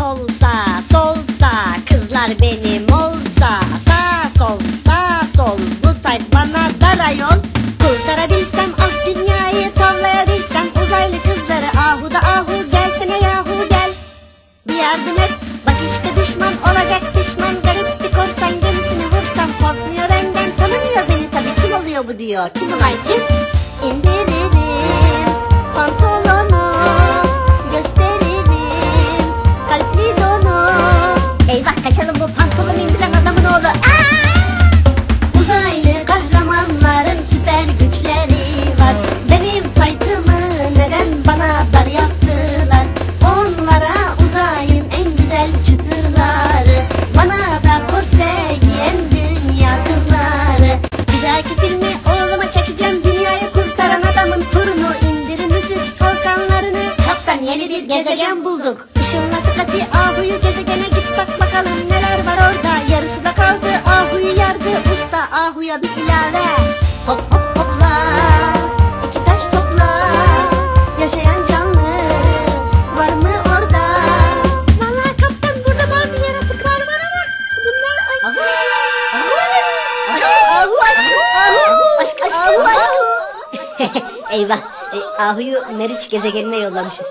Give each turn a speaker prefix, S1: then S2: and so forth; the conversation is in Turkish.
S1: solsa solsa kızlar benim olsa sağ sol sağ sol bu tayt bana dar ayol. Kurtarabilsem ah dünyayı tavlayabilsem uzaylı kızları ahu da ahu gelsene yahu gel. Bir yardım et bak işte düşman olacak pişman garip bir korsan gemisini vursam korkmuyor benden tanımıyor beni tabii kim oluyor bu diyor. Kim ulan kim? İndiririm Aa! Uzaylı kahramanların süper güçleri var. Benim faytımı neden bana dar yaptılar? Onlara uzayın en güzel çıtırları. Bana da korse giyen dünya kızları. Bir dahaki filmi oğluma çekeceğim. Dünyayı kurtaran adamın torunu indirin bütün kalkanlarını. Kaptan yeni bir gezegen bulduk. Işınla sıkati ahuyu gezegene ahuya bir ilave Hop hop hopla iki taş topla Yaşayan canlı var mı orada Vallahi kaptan burada bazı yaratıklar var ama Bunlar ay Ahu Ahu Ahu Aşk aşk Ahu aşk Eyvah e, Ahu'yu Meriç gezegenine yollamışız